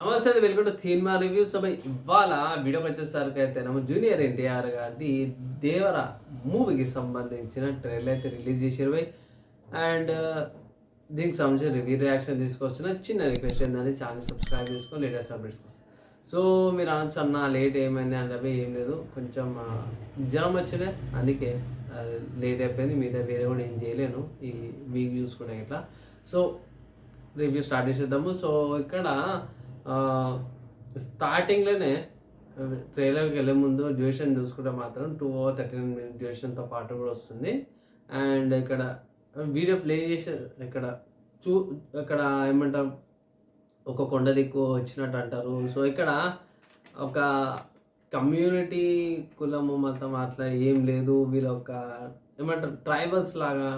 నమస్తే welcome to cinema review. సభ ఇవాళ వీడియోకి వచ్చేసరికి అయితే నమ్మ జూనియర్ ఎన్టీఆర్ గారిది దేవర మూవీకి సంబంధించిన ట్రైలర్ అయితే రిలీజ్ చేసారు అండ్ దీనికి సంబంధించిన రివ్యూ రియాక్షన్ తీసుకొచ్చిన చిన్న రిక్వెస్ట్ ఏంటంటే ఛానల్ సబ్స్క్రైబ్ చేసుకొని లేటెస్ట్ అప్డేట్స్ కోసం. సో మీరు అనొచ్చు అన్న లేట్ ఏమైంది అని అవి ఏం లేదు. కొంచెం జ్వరం వచ్చిందే అందుకే లేట్ అయిపోయింది. మీద వేరే కూడా ఏం చేయలేను. ఈ వీక్ చూసుకునే ఇట్లా. సో రివ్యూ స్టార్ట్ చేసేద్దాము. సో ఇక్కడ స్టార్టింగ్లోనే ట్రైలర్కి వెళ్ళే ముందు డ్యూరేషన్ చూసుకుంటే మాత్రం టూ ఓవర్ థర్టీన్ మినిట్ డ్యూరేషన్తో పాటు కూడా వస్తుంది. అండ్ ఇక్కడ వీడియో ప్లే చేసే ఇక్కడ చూ ఇక్కడ ఏమంటారు ఒక కొండ దిక్కు వచ్చినట్టు అంటారు. సో ఇక్కడ ఒక కమ్యూనిటీ కులము మతం అట్లా ఏం లేదు. వీళ్ళు ఒక ఏమంటారు ట్రైబల్స్ లాగా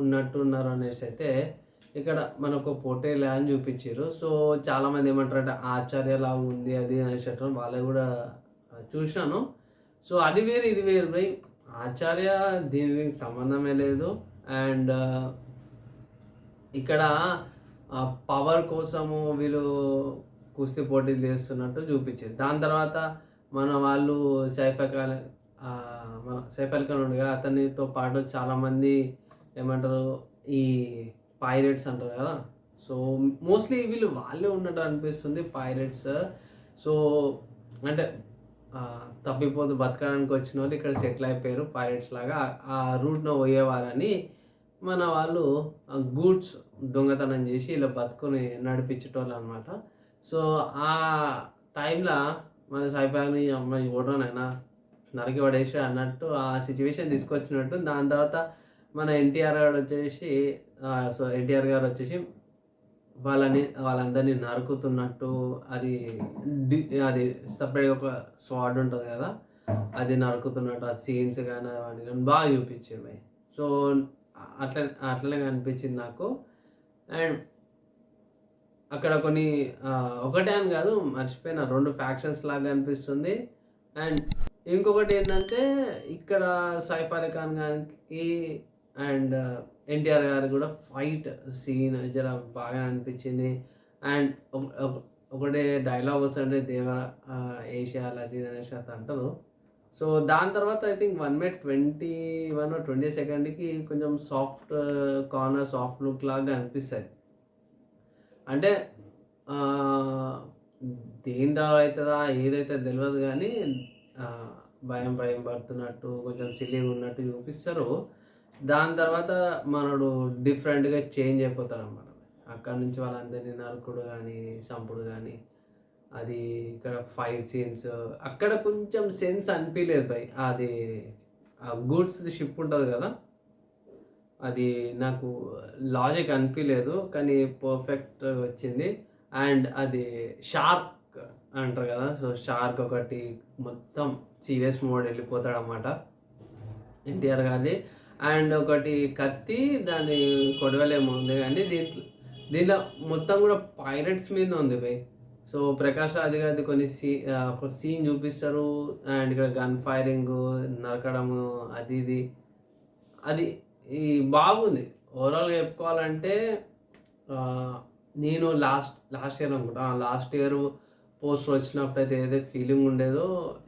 ఉన్నట్టు ఉన్నారు అనేసి అయితే ఇక్కడ మనకు పోటీ అని చూపించారు సో చాలామంది ఏమంటారు అంటే ఆచార్య ఉంది అది అనేసి అంటారు. వాళ్ళు కూడా చూశాను సో అది వేరు ఇది వేరు. బై ఆచార్య దీనికి సంబంధమే లేదు. అండ్ ఇక్కడ పవర్ కోసము వీళ్ళు కుస్తీ పోటీలు చేస్తున్నట్టు చూపించారు. దాని తర్వాత మన వాళ్ళు సైఫ్ మన సైఫ్ అలీ ఖాన్ ఉండగా అతనితో పాటు చాలామంది ఏమంటారు ఈ పైరెట్స్ అంటారు కదా. సో మోస్ట్లీ వీళ్ళు వాళ్ళే ఉన్నట్టు అనిపిస్తుంది పైరెట్స్. సో అంటే ఆ, తప్పిపోతూ బతకడానికి వచ్చిన వాళ్ళు ఇక్కడ సెటిల్ అయిపోయారు పైరెట్స్ లాగా. ఆ రూట్ను పోయేవారని మన వాళ్ళు గూడ్స్ దొంగతనం చేసి ఇలా బతుకుని నడిపించేటోళ్ళు అనమాట సో ఆ టైంలో మన సాయిబాగ్ని అమ్మాయి ఓడనైనా నరికి పడేసి అన్నట్టు ఆ సిచ్యువేషన్ తీసుకొచ్చినట్టు. దాని తర్వాత మన ఎన్టీఆర్ గారు వచ్చేసి సో ఎన్టీఆర్ గారు వచ్చేసి వాళ్ళని వాళ్ళందరినీ నరుకుతున్నట్టు అది డి అది సపరేట్గా ఒక స్వాడ్ ఉంటుంది కదా అది నరుకుతున్నట్టు ఆ సీన్స్ కానీ అవన్నీ కానీ బాగా చూపించేవి సో అట్లా అట్లనే కనిపించింది నాకు. అండ్ అక్కడ కొన్ని ఒకటే అని కాదు మర్చిపోయిన రెండు ఫ్యాక్షన్స్ లాగా అనిపిస్తుంది అండ్ ఇంకొకటి ఏంటంటే ఇక్కడ సైఫ్ అలీ ఖాన్ గారికి అండ్ ఎన్టీఆర్ గారు కూడా ఫైట్ సీన్ జర బాగా అనిపించింది. అండ్ ఒకటే డైలాగ్ వస్తుంటే దేవ ఏషియాలు అది అనేసి అది అంటారు. సో దాని తర్వాత I think one minute twenty one twenty సెకండ్కి కొంచెం సాఫ్ట్ కార్నర్ సాఫ్ట్ లుక్ లాగా అనిపిస్తుంది అంటే దేని ద్వారా అవుతుందా ఏదైతే తెలియదు కానీ భయం భయం పడుతున్నట్టు కొంచెం సిల్లీగా ఉన్నట్టు చూపిస్తారు. దాని తర్వాత మనడు డిఫరెంట్గా చేంజ్ అయిపోతాడు అన్నమాట. అక్కడ నుంచి వాళ్ళందరినీ నరకుడు కానీ చంపుడు కానీ అది ఇక్కడ ఫైట్ సీన్స్ అక్కడ కొంచెం సెన్స్ అనిపించలేదు భయ్. అది ఆ గూడ్స్ షిప్ ఉంటుంది కదా అది నాకు లాజిక్ అనిపించలేదు కానీ పర్ఫెక్ట్ వచ్చింది. అండ్ అది షార్క్ అంటారు కదా సో షార్క్ ఒకటి మొత్తం సీరియస్ మోడ్ వెళ్ళిపోతాడు అన్నమాట ఎన్టీఆర్ గారిది. అండ్ ఒకటి కత్తి దాని కొడవలేమో. ఉంది కానీ దీంట్లో దీంట్లో మొత్తం కూడా పైరట్స్ మీద ఉంది భయ్ సో ప్రకాష్ రాజ్ గారి కొన్ని సీ ఒక సీన్ చూపిస్తారు. అండ్ ఇక్కడ గన్ ఫైరింగ్ నరకడము అది ఇది. అది ఈ బాగుంది. ఓవరాల్గా చెప్పుకోవాలంటే నేను లాస్ట్ లాస్ట్ ఇయర్ అనుకుంటా. లాస్ట్ ఇయర్ పోస్టర్ వచ్చినప్పుడు అయితే ఏదైతే ఫీలింగ్ ఉండేదో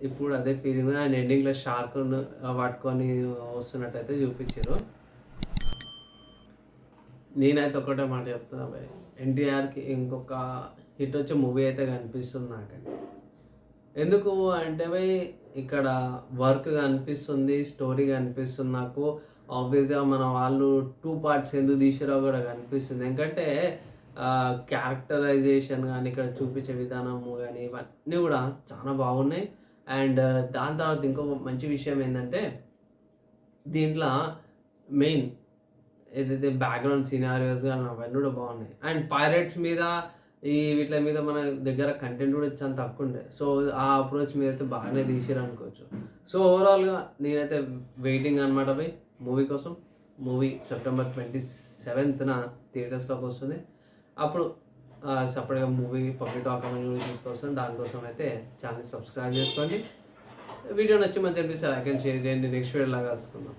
ఇప్పుడు అదే ఫీలింగ్ అండ్ ఎండింగ్లో షార్క్ పట్టుకొని వస్తున్నట్టయితే చూపించారు. నేనైతే ఒకటే మాట చెప్తున్నా భయ్. ఎన్టీఆర్కి ఇంకొక హిట్ వచ్చే మూవీ అయితే కనిపిస్తుంది నాకని ఎందుకు అంటే భయ్ ఇక్కడ వర్క్ కనిపిస్తుంది స్టోరీ కనిపిస్తుంది నాకు. ఆబ్వియస్గా మన వాళ్ళు టూ పార్ట్స్ ఎందుకు తీసారో కూడా కనిపిస్తుంది. ఎందుకంటే క్యారెక్టరైజేషన్ కానీ ఇక్కడ చూపించే విధానము కానీ ఇవన్నీ కూడా చాలా బాగున్నాయి. అండ్ uh, దాని తర్వాత ఇంకొక మంచి విషయం ఏంటంటే దీంట్లో మెయిన్ ఏదైతే బ్యాక్గ్రౌండ్ సినారియోస్ కానీ అవన్నీ కూడా బాగున్నాయి. అండ్ పైరెట్స్ మీద ఈ వీటి మీద మన దగ్గర కంటెంట్ కూడా చాలా తక్కువ ఉండే. సో ఆ అప్రోచ్ మీద అయితే బాగానే తీసిరు అనుకోవచ్చు. సో ఓవరాల్గా నేనైతే వెయిటింగ్ అనమాట పోయి మూవీ కోసం. మూవీ సెప్టెంబర్ ట్వంటీ సెవెంత్న థియేటర్స్లోకి వస్తుంది. అప్పుడు సపరేట్గా మూవీ పబ్లిక్ డాక్యుమెంట్ కూడా తీసుకొస్తాను దానికోసం అయితే ఛానల్ సబ్స్క్రైబ్ చేసుకోండి. వీడియో నచ్చి మంచి అనిపిస్తే లైక్ అండ్ షేర్ చేయండి. నెక్స్ట్ వీడియోలో కలుసుకుందాం.